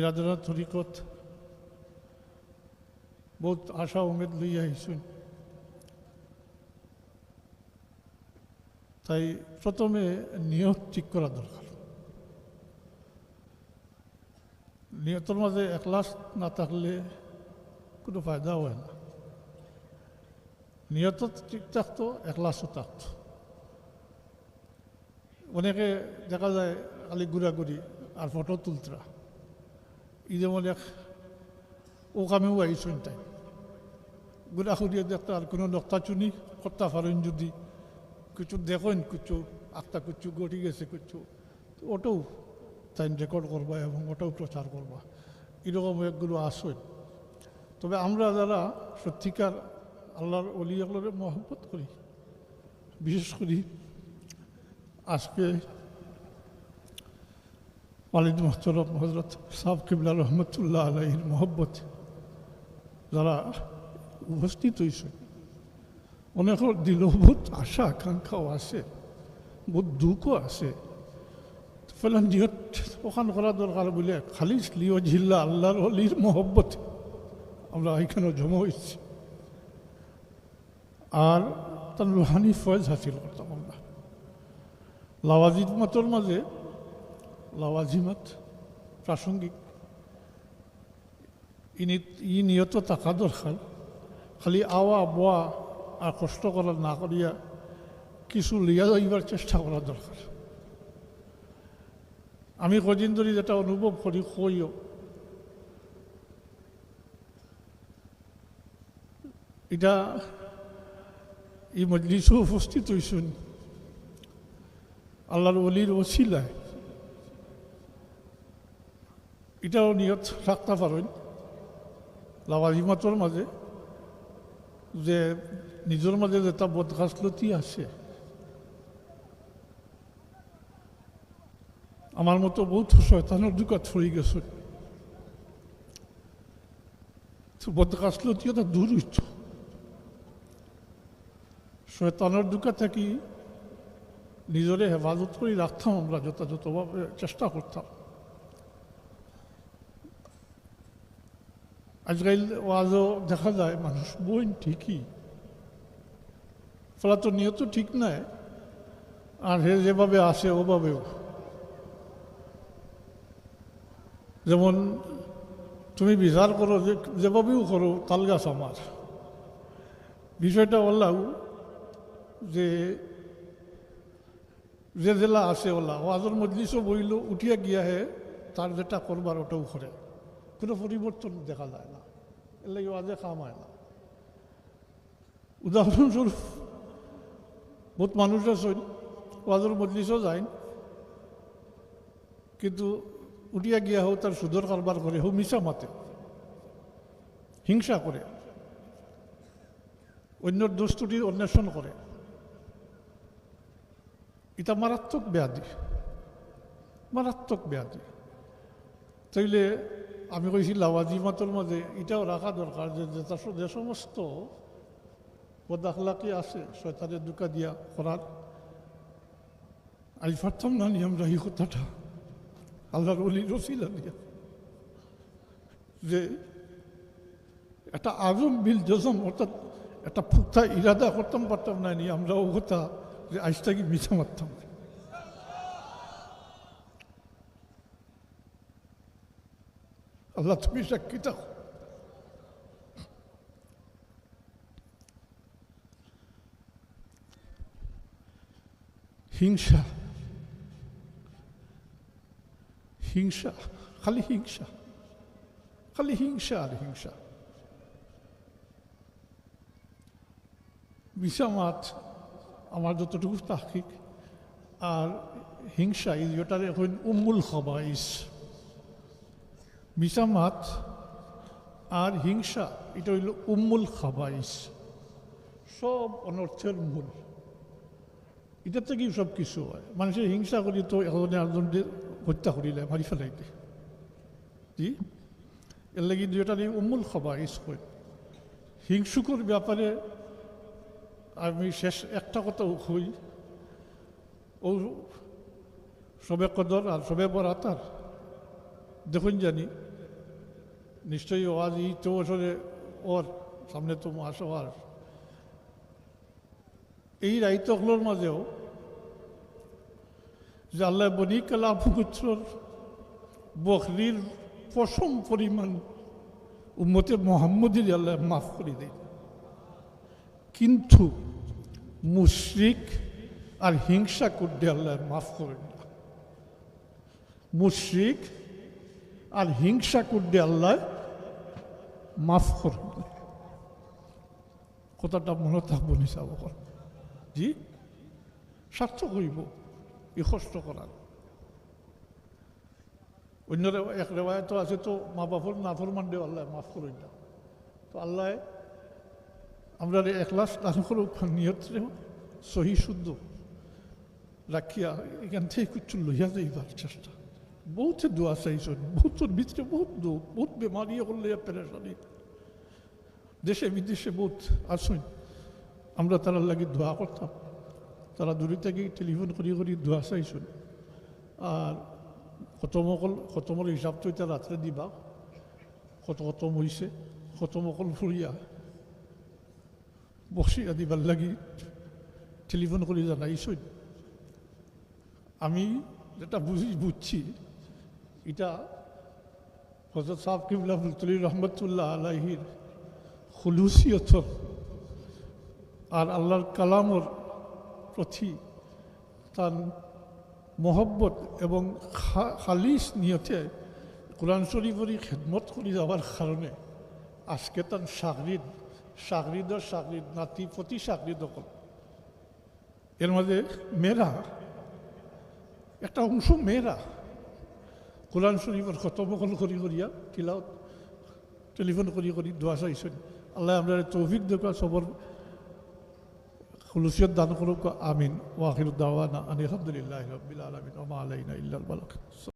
বিরাদরা তরিকত বহুত আশা উমেদ লইয়া আইসুন। তাই প্রথমে নিয়ত ঠিক করা দরকার। নিয়তের মাঝে একলাস না থাকলে কোনো ফায়দা হয় না। নিয়ত ঠিক থাকতো একলাসও থাকতো। অনেকে দেখা যায় খালি ঘুরাঘুরি আর ফটো তুলতরা ই যেমন এক ও কামেও আইসুন তাই ঘুরাঘুরিয়ে দেখতে আর কোনো নক্তা চুনি করতে পারেন যদি কিছু দেখেন কিছু আত্মা কিছু গড়ি গেছে কিছু ওটাও তাই রেকর্ড করবা এবং ওটাও প্রচার করবা এরকম একগুলো আসেন তবে আমরা যারা সত্যিকার আল্লাহর অলি আল্লাহরে মহব্বত করি বিশেষ করি আজকে ওয়ালিদ মোহতরম হজরত সাহ কিবলা রহমতুল্লাহ আলহির মহব্বত। যারা উপস্থিত হয়েছে, অনেকের দিলেও বহুত আশা, আকাঙ্ক্ষাও আছে বহুত দুঃখও আছে। ফলে নিয়ত ওখান করা দরকার বলে খালি লিও জিল্লা আল্লাহর অলির মহব্বত। আমরা এখানে জমা হয়েছি। আর তার রুহানি ফয়েজ হাসিল করতাম আমরা। লাওয়াজিমাতর মাঝে লাওয়াজিমাত, প্রাসঙ্গিক। ইনি, ই নিয়ত থাকা দরকার। খালি আওয়া, বোয়া আর কষ্ট করা না করিয়া কিছু লিয়া যাইবার চেষ্টা করা দরকার। আমি কদিন ধরে যেটা অনুভব করি, কইও। এটা এই মজলিসও উপস্থিত হইসুন। আল্লাহর অলির ওসিলায়। এটাও নিয়ত রাখতে পারেন লাভাজিমাতর মাঝে, যে নিজের মাঝে যেটা বদগাছলতি আছে আমার মতো বহুত শয়তানের দুকাত ফরি গেছে। বদগাছলতিটা দূর হইত শয়তানের দুকা থাকি নিজরে হেফাজত করে রাখতাম আমরা যথাযথভাবে চেষ্টা করতাম। আজকাল ওয়াজও দেখা যায়, মানুষ বই ঠিকই। ফলে তো নিয়ত ঠিক নাই। আর হে যেভাবে আসে, ওভাবেও। যেমন তুমি বিচার করো, যে যেভাবেও করো, তাল গাছ আমার। বিষয়টা বললাম যে যে জেলা আছে ওলা, ওয়াজর মজলিসও বইল, উঠিয়া গিয়া হে, তার যেটা করবার ওটাও করে। কোনো পরিবর্তন দেখা যায় না। এর লাগে ওয়াজে কাম হয় না। উদাহরণস্বরূপ, বহুত মানুষ আছেন ওয়াজর মজলিসও যায় কিন্তু উঠিয়া গিয়া হোক তার সুদর কারবার করে হোক মিশা মাতে, হিংসা করে, অন্যর দোস্তুটি অন্বেষণ করে। এটা মারাত্মক ব্যাধি মারাত্মক ব্যাধি। তাইলে আমি কইছি লাওয়াজিমাতর মাঝে এটাও রাখা দরকার যে যে সমস্ত বদাখলাকি আছে, শয়তানের দুকা দিয়া করার। আজ পারতাম না নি আমরা এই কথাটা। আল্লাহর অলি রসিলা দিয়া। যে একটা আজম বিল জজম অর্থাৎ একটা ফুক্তা ইরাদা করতাম পারতাম না নি আমরা ও কথা, যে আজটাকে মিছা মারতাম। আল্লাহ, তুমি সাক্ষী থাকো হিংসা। হিংসা, খালি হিংসা। খালি হিংসা আর হিংসা। বিষামাত আমার যতটুকু তাহিক আর হিংসা ইজ যেটার এখন উম্মুল খবাইস। বিষামাত আর হিংসা, এটা হইল উম্মুল খাবাইস। সব অনর্থের মূল। এটা থেকেই সব কিছু হয়। মানুষের হিংসা করি তো এজনে আরেকজনদের হত্যা করিলে মারি ফেলাইতে জি এর লাগি দুইটা নিয়ে উম্মুল খাবাইস হয়। হিংসুকর ব্যাপারে আমি শেষ একটা কথা হই ও সবে কদর আর সবে বরাতার দেখুন জানি, নিশ্চয়ই ওয়াজ এই তো বছরে ওর সামনে তো মাস হওয়ার এই রাইতগুলোর মাঝেও যে আল্লাহ বনি কালা পুত্রর বকরির পশম পরিমাণ উম্মতে মোহাম্মদের আল্লাহ মাফ করে দেয় কিন্তু মুশরিক আর হিংসা করতে আল্লাহ মাফ করেন না। মুশরিক আর হিংসা করতে আল্লাহ মাফ করেন না কথাটা মনে থাকব বকর জি? সার্থক হইব এই কষ্ট করার। অন্য এক তো আছে তো, মা বাপর নাফর মানডে আল্লাহ, মাফ করেন না। তো আল্লাহ, আমরা একলাস দান করুক, নিয়ত রে, সহি, শুদ্ধ। রাখিয়া, এখান থেকে কিছু লইয়া যাইবার চেষ্টা। বহুত দোয়া চাইছেন বহুতর ভিতরে বহুত বহুত বেমারি করলে পেরেশানি দেশে বিদেশে বহুত আসুন আমরা তারা লাগি দোয়া করতাম। তারা দূরে থেকে টেলিফোন করি করি দোয়া চাইছেন আর খতমকল খতমর হিসাব তো এটা রাত্রে দিবা। কত খতম হইছে খতমকল ফুরিয়া বসিয়া দিবার লাগি টেলিফোন করে জানাইছই আমি যেটা বুঝি, বুঝছি এটা হজরত সাহেব কিবলা ফুলতলি রহমতুল্লাহ আলাহির খুলুসিয়তর। আর আল্লাহর কালামর প্রতি তার মহব্বত এবং খালিস নিয়তে কোরআন শরীফরি খেদমত করে যাওয়ার কারণে আজকে তার সাগরিদ সাগরিদর সাগরিদ নাতি প্রতি সাগরিদ অকল। এর মধ্যে মেয়েরা, একটা অংশ মেয়েরা কোরআন শরীফের খতমকল করি করিয়া টিলাও টেলিফোন করি করি, দোয়া চাইছেন। আল্লাহ আমরা তৌফিক দেখা সবর খুলুসিয়ত দান করুক। আমিন। ওয়াহির দাওয়ানা আলহামদুলিল্লাহ রবিল আলমিন। ওমা আলাইনা ইল্লাল বালাক।